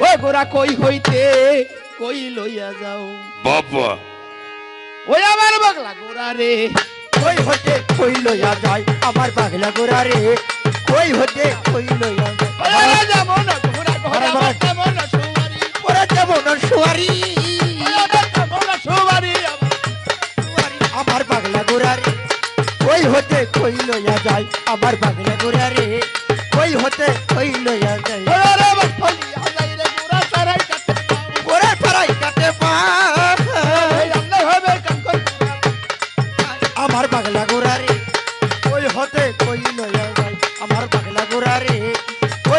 ও গোরা কই হইতে? কই লইয়া যাও? বাবা। ওই আমার বাগলা গোরা রে। কই হতে কই লইয়া যায়? আমার পাগলা গোরা রে। কই হতে কই লইয়া যায়? ওরা যাব না গোরা গোরা বাবা। যাব না সুমারি ওরা যেমন সুয়ারি। ওরা যাব না সুমারি আমার পাগলা গোরা রে। কই হতে কই লইয়া যায়? আমার পাগলা গোরা রে। কই হতে কই লইয়া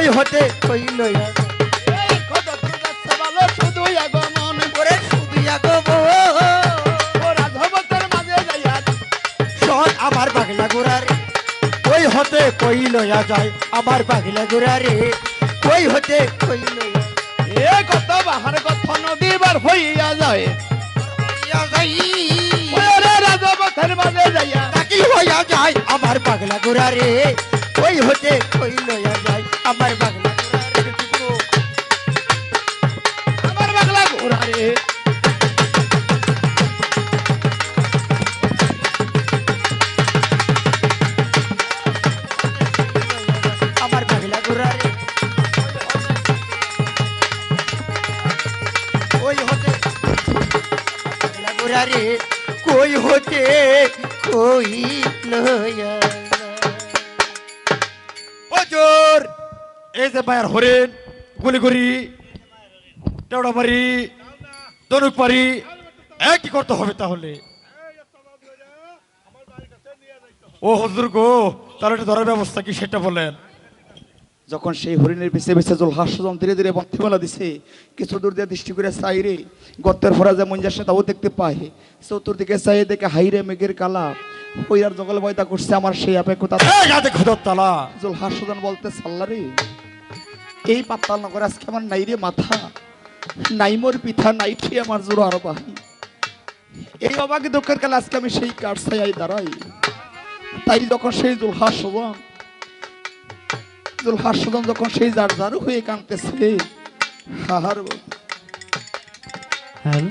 কই হতে কই লইয়া যায় এই কত প্রকাশ ভালো শুধু আগমন। মাঝে যাইয়া আমার পাগলা গোরা রে। কই হতে কই লইয়া যায় আমার পাগলা রে। কই হতে কই লইয়া এ কত বাহার কত নদীবার হইয়া যায়। যাই ওরে রাজপথের মাঝে যাইয়া। নাকি হইয়া যায় আমার পাগলা গোরা রে। কই হতে কই লইয়া যায় আমার পাগলা গোরা রে টুকরো। আমার বাংলা ঘোরা রে আমার এই যে মায়ের হরিণ গুলিগুড়ি টেউড়ামারি দনুকপাড়ি এক কি করতে হবে তাহলে? ও হজুর গো তাহলে এটা ধরার ব্যবস্থা কি সেটা বলেন। যখন সেই হরিণের পিছে পিছে জল হাস্যজন ধীরে ধীরে পথিমালা দিছে কিছু দূর দিয়ে দৃষ্টি করে চাইরে গর্তের ফোরা যেমন যাচ্ছে তাও দেখতে পায়। চতুর্দিকে চাই দেখে হাইরে মেঘের কালা ওই আর জঙ্গল বয়তা করছে আমার সেই তালা। জল হাস্যজন বলতে সাল্লা রে। এই পাতাল নগর আজকে আমার নাই রে মাথা? নাই মোর পিঠা, নাই আমার জোর আরও বাহি। এই বাবাকে দুঃখের কালে আজকে আমি সেই কার ছায় দাঁড়াই তাই যখন সেই দুলহা শোভন দুলহা শোভন যখন সেই যার জারু হয়ে কানতেছে। হাহার হ্যাঁ